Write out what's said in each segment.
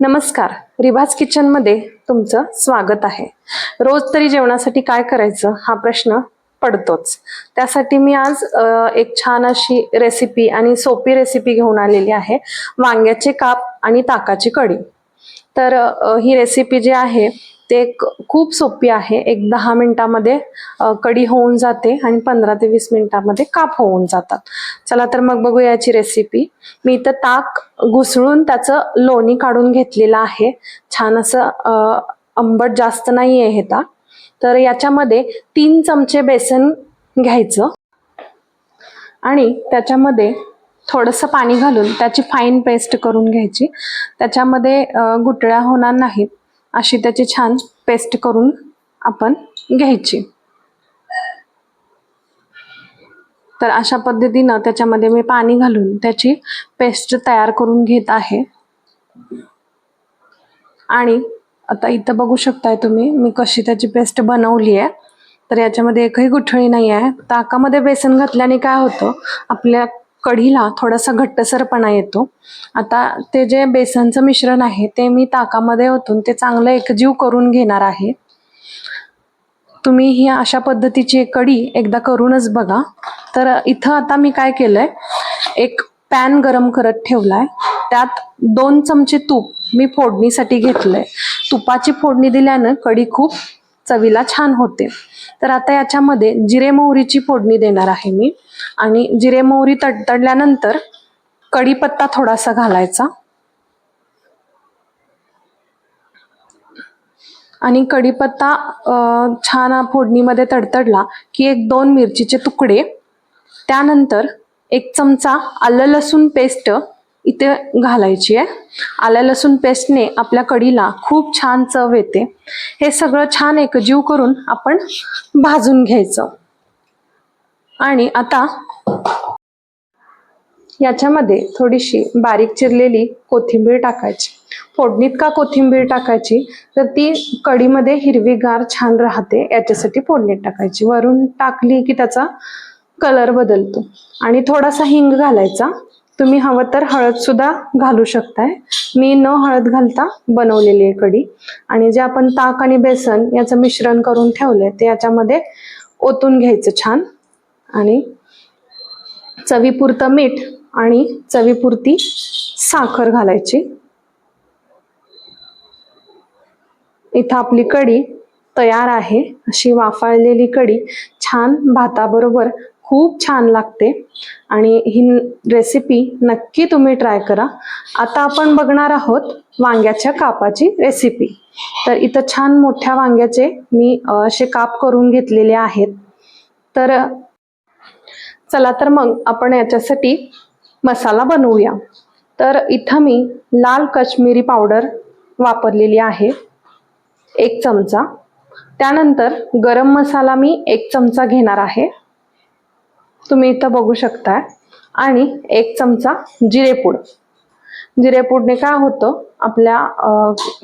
नमस्कार. रिभाज किचनमध्ये तुमचं स्वागत आहे. रोज तरी जेवणासाठी काय करायचं हा प्रश्न पडतोच. त्यासाठी मी आज एक छान अशी रेसिपी आणि सोपी रेसिपी घेऊन आलेली आहे. वांग्याचे काप आणि ताकाची कढी. तर ही रेसिपी जी आहे ते खूप सोपी आहे. एक दहा मिनिटामध्ये कडी कढी होऊन जाते आणि पंधरा ते वीस मिनिटामध्ये काप होऊन जातात. चला तर मग बघूया याची रेसिपी मी इथं ताक घुसळून त्याचं लोणी काढून घेतलेलं आहे. छान असं आंबट जास्त नाही आहे हे ताक. तर याच्यामध्ये तीन चमचे बेसन घ्यायचं. आणि त्याच्यामध्ये थोडंसं पाणी घालून त्याची फाईन पेस्ट करून घ्यायची. त्याच्यामध्ये गुटळ्या गुठळ्या होणार नाहीत अशी त्याची छान पेस्ट करून आपण घ्यायची. तर अशा पद्धतीनं त्याच्यामध्ये मी पाणी घालून त्याची पेस्ट तयार करून घेत आहे. आणि आता इथं बघू शकताय तुम्ही मी कशी त्याची पेस्ट बनवली आहे. तर याच्यामध्ये एकही गुठळी नाही आहे ताकामध्ये बेसन घातल्याने काय होतं आपल्या कढीला थोडासा घट्टसरपणा येतो. आता ते जे बेसनचं मिश्रण आहे ते मी ताकामध्ये ओतून ते चांगलं एकजीव करून घेणार आहे. तुम्ही ही अशा पद्धतीची एक कढी एकदा करूनच बघा. तर इथं आता मी काय केलं आहे एक पॅन गरम करत ठेवला आहे त्यात दोन चमचे तूप मी फोडणीसाठी घेतलं आहे तुपाची फोडणी दिल्यानं कढी खूप चवीला छान होते. तर आता याच्यामध्ये जिरे मोहरीची फोडणी देणार आहे मी. आणि जिरे मोहरी तडतडल्यानंतर कढीपत्ता थोडासा घालायचा. आणि कढीपत्ता छान फोडणीमध्ये तडतडला की एक दोन मिरचीचे तुकडे. त्यानंतर एक चमचा आलं लसूण पेस्ट इथे घालायची आहे. आलं लसूण पेस्टने आपल्या कढीला खूप छान चव येते. हे सगळं छान एकजीव करून आपण भाजून घ्यायचं. आणि आता याच्यामध्ये थोडीशी बारीक चिरलेली कोथिंबीर टाकायची. फोडणीत का कोथिंबीर टाकायची? तर ती कढीमध्ये हिरवीगार छान राहते. याच्यासाठी फोडणीत टाकायची. वरून टाकली की त्याचा कलर बदलतो. आणि थोडासा हिंग घालायचा. तुम्ही हवं तर हळद सुद्धा घालू शकताय. मी न हळद घालता बनवलेली आहे कढी. आणि जे आपण ताक आणि बेसन याचं मिश्रण करून ठेवलंय ते याच्यामध्ये ओतून घ्यायचं छान. आणि चवीपुरतं मीठ आणि चवीपुरती साखर घालायची. इथं आपली कढी तयार आहे. अशी वाफाळलेली कढी छान भाताबरोबर खूप छान लागते. आणि ही रेसिपी नक्की तुम्ही ट्राय करा. आता आपण बघणार आहोत वांग्याच्या कापाची रेसिपी तर इथं छान मोठ्या वांग्याचे मी असे काप करून घेतलेले आहेत. तर चला तर मग आपण याच्यासाठी मसाला बनवूया. तर इथं मी लाल कश्मीरी पावडर वापरलेली आहे एक चमचा. त्यानंतर गरम मसाला मी एक चमचा घेणार आहे. तुम्ही इथं बघू शकता आणि एक चमचा जिरेपूड जिरेपूडने काय होतं? आपल्या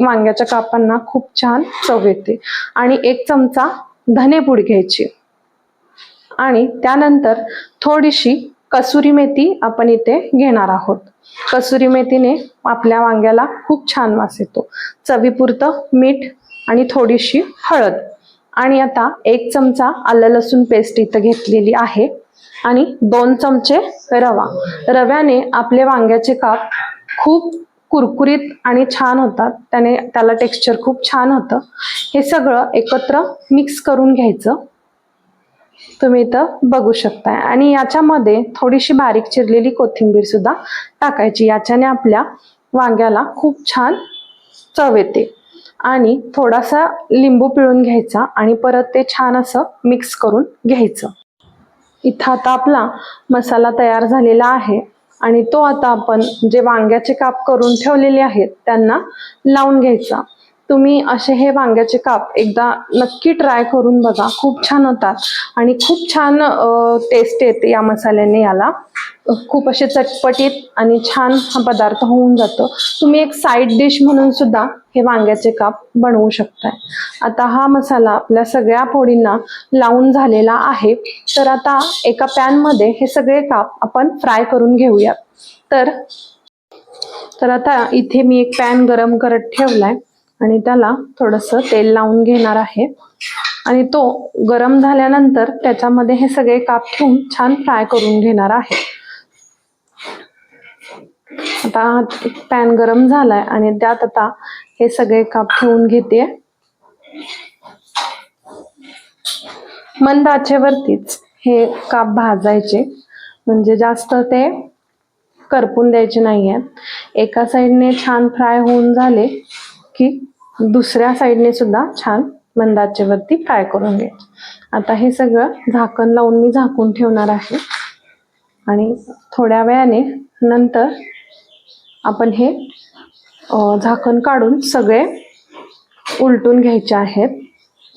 वांग्याच्या कापांना खूप छान चव येते. आणि एक चमचा धनेपूड घ्यायची. आणि त्यानंतर थोडीशी कसुरी मेथी आपण इथे घेणार आहोत. कसुरी मेथीने आपल्या वांग्याला खूप छान वास येतो. चवीपुरतं मीठ आणि थोडीशी हळद. आणि आता एक चमचा आलं लसूण पेस्ट इथं घेतलेली आहे. आणि दोन चमचे रवा. रव्याने आपले वांग्याचे काप खूप कुरकुरीत आणि छान होतात. त्याने त्याला टेक्स्चर खूप छान होतं. हे सगळं एकत्र मिक्स करून घ्यायचं. तुम्ही इथं बघू शकताय. आणि याच्यामध्ये थोडीशी बारीक चिरलेली कोथिंबीर सुद्धा टाकायची. याच्याने आपल्या वांग्याला खूप छान चव येते. आणि थोडासा लिंबू पिळून घ्यायचा आणि परत ते छान असं मिक्स करून घ्यायचं. इथं आता आपला मसाला तयार झालेला आहे. आणि तो आता आपण जे वांग्याचे काप करून ठेवलेले आहेत त्यांना लावून घ्यायचा. तुम्ही असे हे वांग्याचे काप एकदा नक्की ट्राय करून बघा. खूप छान होतात आणि खूप छान टेस्ट येते या मसाल्याने याला. खूप असे चटपटीत आणि छान हा पदार्थ होऊन जातो. तुम्ही एक साईड डिश म्हणून सुद्धा हे वांग्याचे काप बनवू शकताय. आता हा मसाला आपल्या सगळ्या फोडींना लावून झालेला आहे. तर आता एका पॅनमध्ये हे सगळे काप आपण फ्राय करून घेऊयात. तर तर आता इथे मी एक पॅन गरम करत ठेवलाय. आणि त्याला थोडंसं तेल लावून घेणार आहे. आणि तो गरम झाल्यानंतर त्याच्यामध्ये हे सगळे काप ठेवून छान फ्राय करून घेणार आहे. आता पॅन गरम झालाय आणि त्यात आता हे सगळे काप ठेवून घेते. मंद आचेवरतीच हे काप भाजायचे. म्हणजे जास्त ते करपून द्यायचे नाहीये. एका साईडने छान फ्राय होऊन झाले की दुसऱ्या साईडने सुद्धा छान मंदाचेवरती फ्राय करून घ्यायचे आता हे सगळं झाकण लावून मी झाकून ठेवणार आहे. आणि थोड्या वेळाने नंतर आपण हे झाकण काढून सगळे उलटून घ्यायचे आहेत.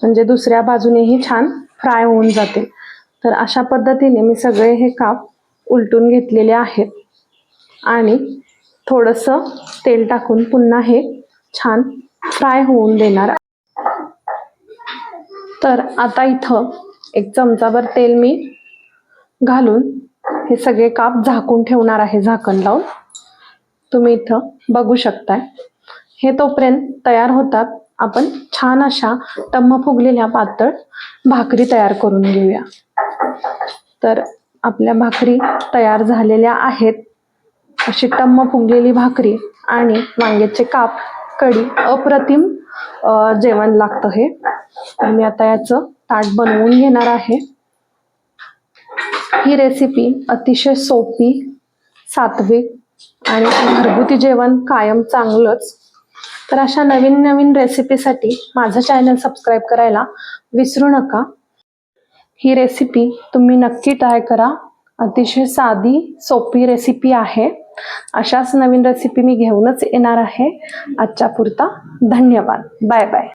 म्हणजे दुसऱ्या बाजूनेही छान फ्राय होऊन जातील. तर अशा पद्धतीने मी सगळे हे काप उलटून घेतलेले आहेत. आणि थोडंसं तेल टाकून पुन्हा हे छान फ्राय होऊन देणार. तर आता इथं एक चमचाभर तेल मी घालून हे सगळे काप झाकून ठेवणार आहे झाकण लावून. तुम्ही इथं बघू शकताय. हे तोपर्यंत तयार होतात. आपण छान अशा टम्म फुगलेल्या पातळ भाकरी तयार करून घेऊया. तर आपल्या भाकरी तयार झालेल्या आहेत. अशी टम्म फुगलेली भाकरी आणि वांग्याचे काप कढी अप्रतिम जेवण लागतं हे. तर मी आता याचं ताट बनवून घेणार आहे. ही रेसिपी अतिशय सोपी सात्विक आणि घरगुती जेवण कायम चांगलंच. तर अशा नवीन नवीन रेसिपीसाठी माझं चॅनल सबस्क्राईब करायला विसरू नका. ही रेसिपी तुम्ही नक्की ट्राय करा. अतिशय साधी सोपी रेसिपी आहे. अशाच नवीन रेसिपी मी घेऊनच येणार आहे. आजच्या पुरता धन्यवाद. Bye bye